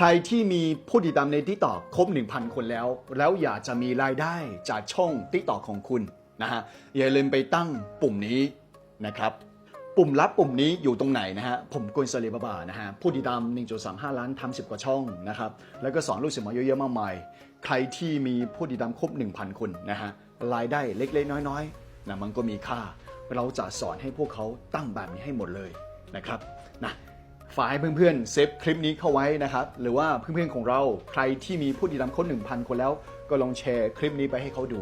ใครที่มีผู้ติดตามใน t ิ k t o k ครบ 1,000 คนแล้ว แล้วอยากจะมีรายได้จากช่อง t ิ k t o k ของคุณนะฮะอย่าลืมไปตั้งปุ่มนี้นะครับ ปุ่มลับปุ่มนี้อยู่ตรงไหนนะฮะผมกุนซาลีบาบานะฮะผู้ติดตาม 1.35 ล้านทำ10กว่าช่องนะครับแล้วก็สอนลูกศิษย์มาเยอะๆมากมายใครที่มีผู้ติดตามครบ 1,000 คนนะฮะรายได้เล็กๆน้อยๆนะมันก็มีค่า เราจะสอนให้พวกเขาตั้งแบบนี้ให้หมดเลยนะครับนะ ฝากให้เพื่อนๆเซฟคลิปนี้เข้าไว้นะครับ หรือว่าเพื่อนๆของเราใครที่มีผู้ติดตามครบ1,000 คนแล้ว ก็ลองแชร์คลิปนี้ไปให้เขาดู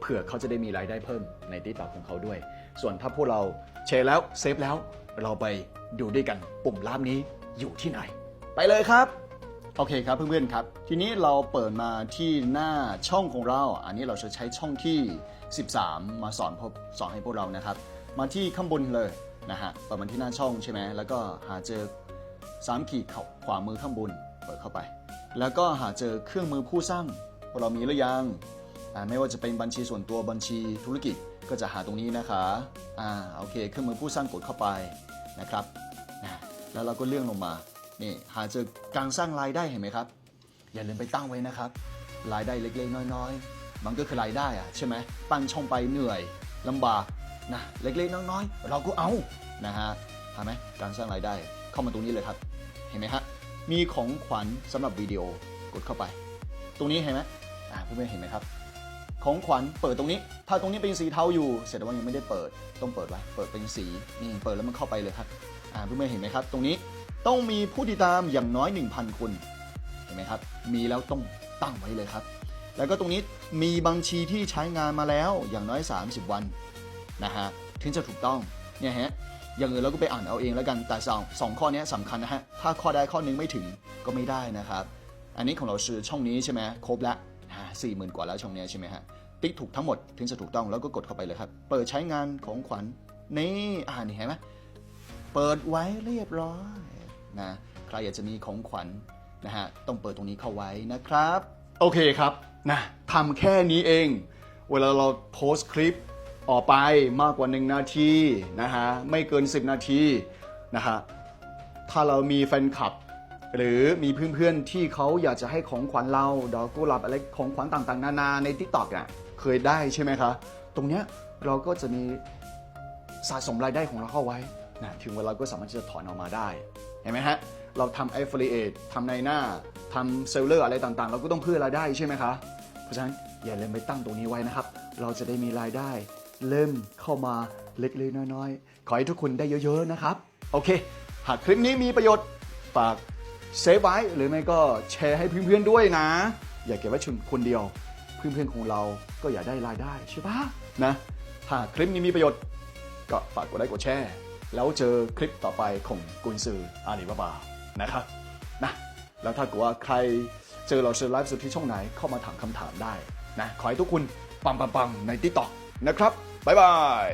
เผื่อเขาจะได้มีรายได้เพิ่มในติ๊กต็อกของเขาด้วย ส่วนถ้าพวกเราแชร์แล้วเซฟแล้วเราไปดูด้วยกันปุ่มลับนี้อยู่ที่ไหน ไปเลยครับโอเคครับเพื่อนๆครับ ทีนี้เราเปิดมาที่หน้าช่องของเรา อันนี้เราจะใช้ช่องที่ 13 มาสอนพบสอนให้พวกเรานะครับ มาที่ข้างบนเลยนะฮะเปิดมาที่หน้าช่องใช่ไหมแล้วก็หาเจอ 3 ขีดเขาขวามือข้างบนเปิดเข้าไป แล้วก็หาเจอเครื่องมือผู้สร้างพวกเรามีหรือยังอ่ไม่ว่าจะเป็นบัญชีส่วนตัวบัญชีธุรกิจก็จะหาตรงนี้นะคะอ่าโอเค เครื่องมือผู้สร้างกดเข้าไปนะครับแล้วเราก็เลื่อนลงมานี่หาเจอการสร้างรายได้เห็นไหมครับ อย่าลืมไปตั้งไว้นะครับ รายได้เล็กๆ น้อยๆ มันก็คือรายได้อะใช่ไหมตั้งช่องไปเหนื่อยลำบากนะเล็กๆ น้อยๆ เราก็เอานะฮะเห็นไหมการสร้างรายได้ เข้ามาตรงนี้เลยครับ เห็นไหมฮะมีของขวัญสำหรับวิดีโอกดเข้าไป ตรงนี้เห็นไหมอ่าเพื่อนๆเห็นไหมครับ ของขวัญเปิดตรงนี้ ถ้าตรงนี้เป็นสีเทาอยู่แสดงว่ายังไม่ได้เปิดต้องเปิดไว้เปิดเป็นสีนี่เปิดแล้วมันเข้าไปเลยครับอ่าเพื่อนๆเห็นไหมครับ ตรงนี้ต้องมีผู้ติดตามอย่างน้อย 1,000 คนเห็นไหมครับ มีแล้วต้องตั้งไว้เลยครับ แล้วก็ตรงนี้มีบัญชีที่ใช้งานมาแล้วอย่างน้อย 30 วันนะฮะถึงจะถูกต้องเนี่ยฮะ อย่างอื่นเราก็ไปอ่านเอาเองแล้วกันแต่สองสองข้อนี้สำคัญนะฮะถ้าข้อใดข้อหนึงไม่ถึงก็ไม่ได้นะครับ อันนี้ของเราคือช่องนี้ใช่ไหมครบแล้วสี่หมื่นกว่าแล้วช่องนี้ใช่ไหมฮะติ๊กถูกทั้งหมดถึงจะถูกต้องแล้วก็กดเข้าไปเลยครับ เปิดใช้งานของขวัญนี่อ่านี่เห็นไหมเปิดไว้เรียบร้อยนะใครอยากจะมีของขวัญนะฮะต้องเปิดตรงนี้เข้าไว้นะครับ โอเคครับนะทำแค่นี้เอง เวลาเราโพสคลิป ออกไปมากกว่า 1 นาทีนะฮะไม่เกิน 10 นาทีนะฮะถ้าเรามีแฟนคลับ หรือมีเพื่อนๆที่เขาอยากจะให้ของขวัญเราดอกกุหลาบอะไรของขวัญต่างๆ นานาใน t ิ k t o k อะเคยได้ใช่ไหมคะ ตรงเนี้ยเราก็จะมีสะสมรายได้ของเราเข้าไว้นะถึงเวลาก็สามารถที่จะถอนออกมาได้ เห็นไหมฮะ เราทำ affiliate ทำในหน้าทำเซลเลอร์อะไรต่างๆ เราก็ต้องเพื่อรายได้ใช่ไหมคะ เพราะฉะนั้นอย่าลืมไปตั้งตรงนี้ไว้นะครับ เราจะได้มีรายได้ เริ่มเข้ามาเล็กๆน้อยๆ ขอให้ทุกคนได้เยอะๆนะครับ โอเค หากคลิปนี้มีประโยชน์ ฝากเซฟไว้หรือไม่ก็แชร์ให้เพื่อนๆด้วยนะ อย่าเก็บไว้ชุนคนเดียว เพื่อนๆของเราก็อยากได้รายได้ใช่ปะนะ หากคลิปนี้มีประโยชน์ ก็ฝากกดไลค์กดแชร์แล้วเจอคลิปต่อไปของกุนซืออาลีบาบานะครับนะแล้วถ้าเกิดว่าใครเจอเราเจอไลฟ์สดที่ช่องไหนเข้ามาถามคำถามได้นะขอให้ทุกคุณปังปังปังในติ๊กต็อก นะครับ บ๊ายบาย